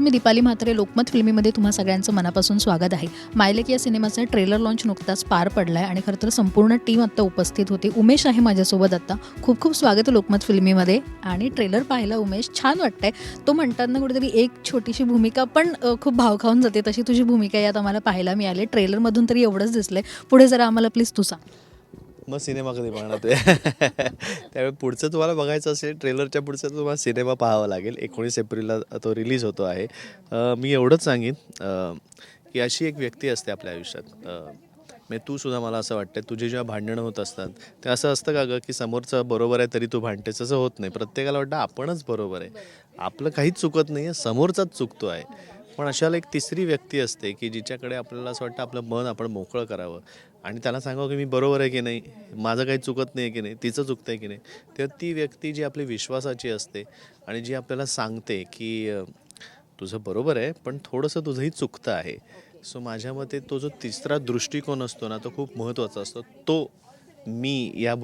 मी दीपाली म्हात्रे. लोकमत फिल्मीमध्ये तुम्हा सगळ्यांचं मनापासून स्वागत आहे. मायलेक या सिनेमाचा ट्रेलर लॉन्च नुकताच पार पडला आहे आणि खरं तर संपूर्ण टीम आत्ता उपस्थित होती. उमेश आहे माझ्यासोबत आत्ता. खूप खूप स्वागत आहे लोकमत फिल्मीमध्ये. आणि ट्रेलर पाहिला उमेश. छान वाटतंय. तो म्हणताना कुठेतरी एक छोटीशी भूमिका पण खूप भाव खाऊन जाते. तशी तुझी भूमिका यात आम्हाला पाहायला मिळाली. ट्रेलरमधून तरी एवढंच दिसलंय. पुढे जरा आम्हाला प्लीज तू सांग. मग सिनेमा कधी बघणार ते? त्यावेळी पुढचं तुम्हाला बघायचं असेल ट्रेलरच्या पुढचं तुम्हाला सिनेमा पाहावा लागेल. एकोणीस एप्रिलला तो रिलीज होतो आहे. मी एवढंच सांगेन की अशी एक व्यक्ती असते आपल्या आयुष्यात. म्हणजे तू सुद्धा मला असं वाटतं तुझी जेव्हा भांडणं होत असतात ते असं असतं का गं की समोरचं बरोबर आहे तरी तू भांडतेस? असं होत नाही. प्रत्येकाला वाटतं आपणच बरोबर आहे. आपलं काहीच चुकत नाही आहे समोरचाच चुकतो आहे पण अशाला एक तिसरी व्यक्ती असते की जिच्याकडे आपल्याला असं वाटतं आपलं मन आपण मोकळं करावं. आणि त्याला सांगावं की मी बरोबर आहे की नाही? माझं काही चुकत नाही आहे की नाही? तिचं चुकतं आहे की नाही? तेव्हा ती व्यक्ती जी आपली विश्वासाची असते आणि जी आपल्याला सांगते की तुझं बरोबर आहे पण थोडंसं तुझंही चुकतं आहे. सो माझ्या मते तो जो तिसरा दृष्टिकोन असतो ना तो खूप महत्त्वाचा असतो. तो मी या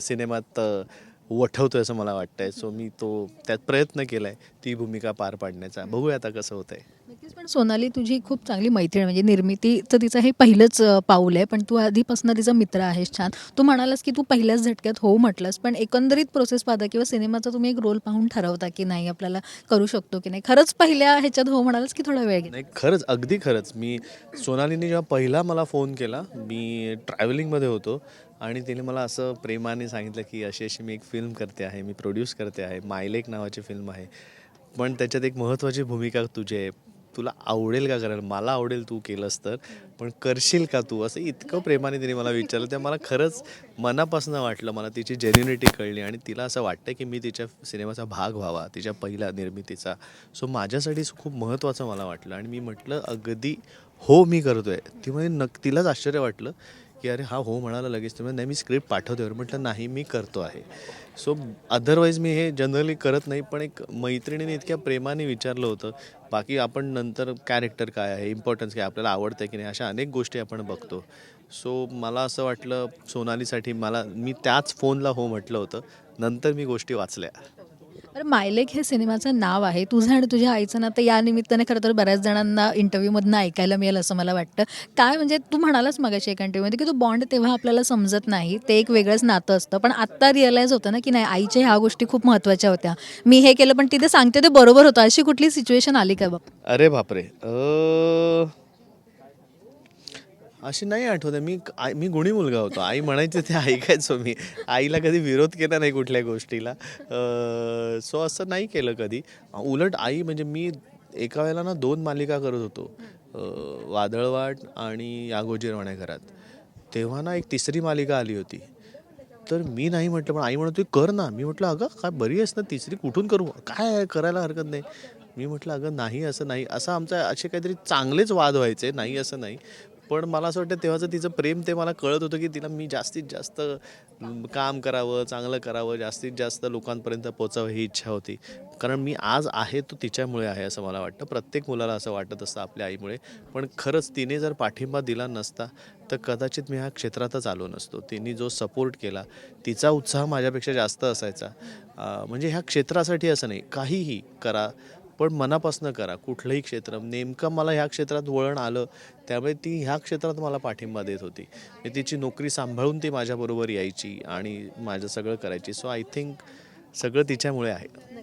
सिनेमात अं, वठवतोय असं मला वाटतंय. सो मी तो त्यात प्रयत्न केला आहे ती भूमिका पार पाडण्याचा. बघूया आता कसं होतंय. नक्कीच पण सोनाली तुझी खूप चांगली मैत्रीण म्हणजे निर्मितीचं तिचं हे पहिलंच पाऊल आहे पण तू आधीपासून तिचा मित्र आहेस छान. तू म्हणालास की तू पहिल्याच झटक्यात हो म्हटलंस पण एकंदरीत प्रोसेस पाहता किंवा सिनेमाचा तुम्ही एक रोल पाहून ठरवता की नाही आपल्याला करू शकतो की नाही? खरंच पहिल्या ह्याच्यात हो म्हणालास की थोडा वेळ घेतला नाही खरंच अगदी खरंच. मी सोनालीने जेव्हा पहिला मला फोन केला मी ट्रॅव्हलिंगमध्ये होतो आणि तिने मला असं प्रेमाने सांगितलं की अशी अशी मी एक फिल्म करते आहे मी प्रोड्यूस करते आहे. मायलेक नावाची फिल्म आहे. पण त्याच्यात एक महत्त्वाची भूमिका तुझी आहे. तुला आवडेल का करायला? मला आवडेल तू केलंस तर. पण करशील का तू? असं इतकं प्रेमाने तिने मला विचारलं. ते मला खरंच मनापासून वाटलं. मला तिची जेन्युनिटी कळली आणि तिला असं वाटतं की मी तिच्या सिनेमाचा भाग व्हावा. तिच्या पहिल्या निर्मितीचा. सो माझ्यासाठी खूप महत्त्वाचं मला वाटलं. आणि मी म्हटलं अगदी हो मी करतोय. ती म्हणजे नक तिलाच आश्चर्य वाटलं की अरे हा हो म्हणाला लगेच. तुम्ही नाही मी स्क्रिप्ट पाठवतोय म्हटलं नाही मी करतो आहे. सो अदरवाईज मी हे जनरली करत नाही. पण एक मैत्रिणीने इतक्या प्रेमाने विचारलं होतं. बाकी आपण नंतर कॅरेक्टर काय आहे इम्पॉर्टन्स काय आपल्याला आवडतं की नाही अशा अनेक गोष्टी आपण बघतो. सो मला असं वाटलं सोनालीसाठी मला मी त्याच फोनला हो म्हटलं होतं. नंतर मी गोष्टी वाचल्या. बरं मायलेक हे सिनेमाचं नाव आहे. तुझं आणि तुझ्या आईचं नातं या निमित्ताने खरं तर बऱ्याच जणांना इंटरव्ह्यूमधनं ऐकायला मिळेल असं मला वाटतं. काय म्हणजे तू म्हणालास मगाशी एका इंटरव्ह्यूमध्ये की तो बॉन्ड तेव्हा आपल्याला समजत नाही. ते एक वेगळंच नातं असतं. पण आत्ता रिअलाईज होतं ना की नाही आईच्या ह्या गोष्टी खूप महत्त्वाच्या होत्या. मी हे केलं पण तिथे सांगते ते बरोबर होतं. अशी कुठली सिच्युएशन आली का बाप अरे बापरे. अशी नाही आठवत आहे. मी आई- मी गुणी मुलगा होतो. आई म्हणायचे ते ऐकायचो मी. आईला कधी विरोध केला नाही कुठल्या गोष्टीला. सो असं नाही केलं कधी. उलट आई म्हणजे मी एका वेळेला ना दोन मालिका करत होतो. वादळवाट आणि आगोजीरवाण्या घरात तेव्हा ना एक तिसरी मालिका आली होती. तर मी नाही म्हटलं पण आई म्हणत होती कर ना. मी म्हटलं अगं काय बरी आहेस ना तिसरी? कुठून करू? काय करायला हरकत नाही. मी म्हटलं अगं नाही असं नाही. असं आमचं असे काहीतरी चांगलेच वाद व्हायचे. नाही असं नाही. पण मला असं वाटतं तेव्हाचं तिचं प्रेम ते मला कळत होतं की तिला मी जास्तीत जास्त काम करावं चांगलं करावं जास्तीत जास्त लोकांपर्यंत पोचावं ही इच्छा होती. कारण मी आज आहे तो तिच्यामुळे आहे असं मला वाटतं. प्रत्येक मुलाला असं वाटत असतं आपल्या आईमुळे. पण खरंच तिने जर पाठिंबा दिला नसता तर कदाचित मी ह्या क्षेत्रातच आलो नसतो. तिने जो सपोर्ट केला तिचा उत्साह माझ्यापेक्षा जास्त असायचा. म्हणजे ह्या क्षेत्रासाठी असं नाही. काहीही करा पण मनापासून करा. कुठलंही क्षेत्र नेमकं मला ह्या क्षेत्रात वळण आलं त्यामुळे ती ह्या क्षेत्रात मला पाठिंबा देत होती. मी तिची नोकरी सांभाळून ती माझ्याबरोबर यायची आणि माझं सगळं करायची. सो आय थिंक सगळं तिच्यामुळे आहे.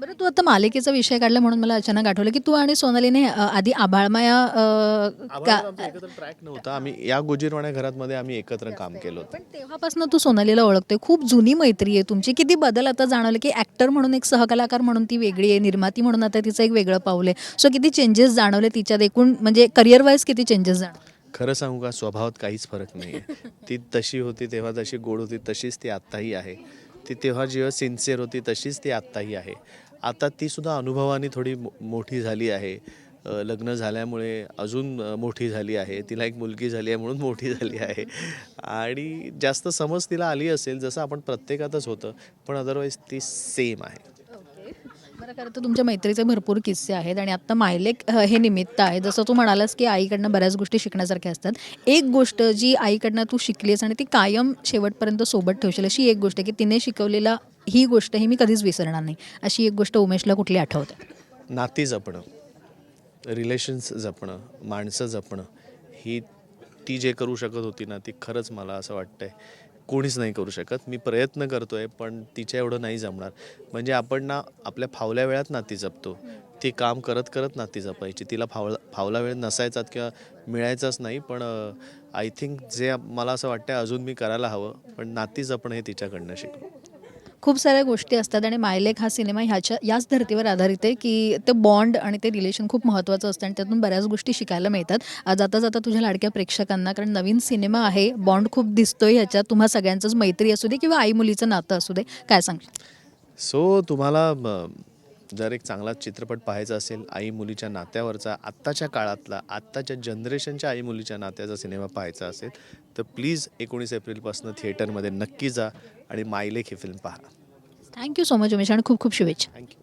बरं तू आता मालिकेचा विषय काढला म्हणून मला अचानक आठवलं की तू आणि सोनालीने अ, आधी आभाळमाया अ, का आम्हाला आमचा एकत्र ट्रॅक नव्हता. आम्ही या गोजीरवाण्या घरामध्ये आम्ही एकत्र काम केलं होतं. पण तेव्हापासून तू सोनालीला ओळखतोय. खूप जुनी मैत्री आहे तुमची. किती बदल आता जाणवलं की ऍक्टर म्हणून एक सहकलाकार म्हणून ती वेगळी आहे. निर्माती म्हणून आता तिचं एक वेगळं पाऊल आहे. सो किती चेंजेस जाणवले तिच्यात एकूण? म्हणजे करिअर वाईज किती चेंजेस जाणवले? खरं सांगू का स्वभावात काहीच फरक नाही ती तशी होती तेव्हा तशी गोड होती तशीच ती आत्ताही आहे. ती तेव्हा जेव्हा सिन्सिअर होती तशीच ती आत्ताही आहे. आता ती सुद्धा अनुभवाने थोडी मो- मोठी झाली आहे. लग्न झाल्यामुळे अजून मोठी झाली आहे. तिला एक मुलगी झाली आहे म्हणून मोठी झाली आहे. आणि जास्त समज तिला आली असेल जसं आपण प्रत्येकातच होतं पण अदरवाईज ती सेम आहे. बरं खरं तर तुमच्या मैत्रीचे भरपूर किस्से आहेत आणि आत्ता मायलेक हे निमित्त आहे. जसं तू म्हणालास की आईकडनं बऱ्याच गोष्टी शिकण्यासारख्या असतात. एक गोष्ट जी आईकडनं तू शिकलीस आणि ती कायम शेवटपर्यंत सोबत ठेवशील अशी एक गोष्ट की तिने शिकवलेला ही गोष्ट ही मी कधीच विसरणार नाही. अशी एक गोष्ट उमेशला कुठली आठवते? नाती जपणं रिलेशन्स जपणं माणसं जपणं ही ती जे करू शकत होती ना ती खरंच मला असं वाटतंय. कोणीच नाही करू शकत. मी प्रयत्न करतोय पण तिच्या एवढं नाही जमणार. म्हणजे आपण ना आपल्या फावल्या वेळात नाती जपतो. ती काम करत करत नाती जपायची. तिला फावला फावला वेळ नसायचाच किंवा मिळायचाच नाही पण आय थिंक जे मला असं वाटतं अजून मी करायला हवं. पण नाती जपणं हे तिच्याकडनं शिकलो खूप साऱ्या गोष्टी असतात आणि मायलेक हा सिनेमा ह्याच्या याच धर्तीवर आधारित आहे की ते बॉन्ड आणि ते रिलेशन खूप महत्त्वाचं असतं आणि त्यातून बऱ्याच गोष्टी शिकायला मिळतात. जाता जाता तुझ्या लाडक्या प्रेक्षकांना कारण नवीन सिनेमा आहे बॉन्ड खूप दिसतोय ह्याच्यात. तुम्हा सगळ्यांचंच मैत्री असू दे किंवा आई मुलीचं नातं असू दे. काय सांग सो तुम्हाला जर एक चांगला चित्रपट पाहायचा असेल आई मुलीच्या नात्यावरचा आत्ताच्या काळातला आत्ताच्या जनरेशनच्या आई मुलीच्या नात्याचा सिनेमा पाहायचा असेल तर प्लीज एकोणीस एप्रिलपासून थिएटरमध्ये नक्की जा आणि मायलेक ही फिल्म पहा. Thank you so much Umesh आणि खूप खूप शुभेच्छा. थँक्यू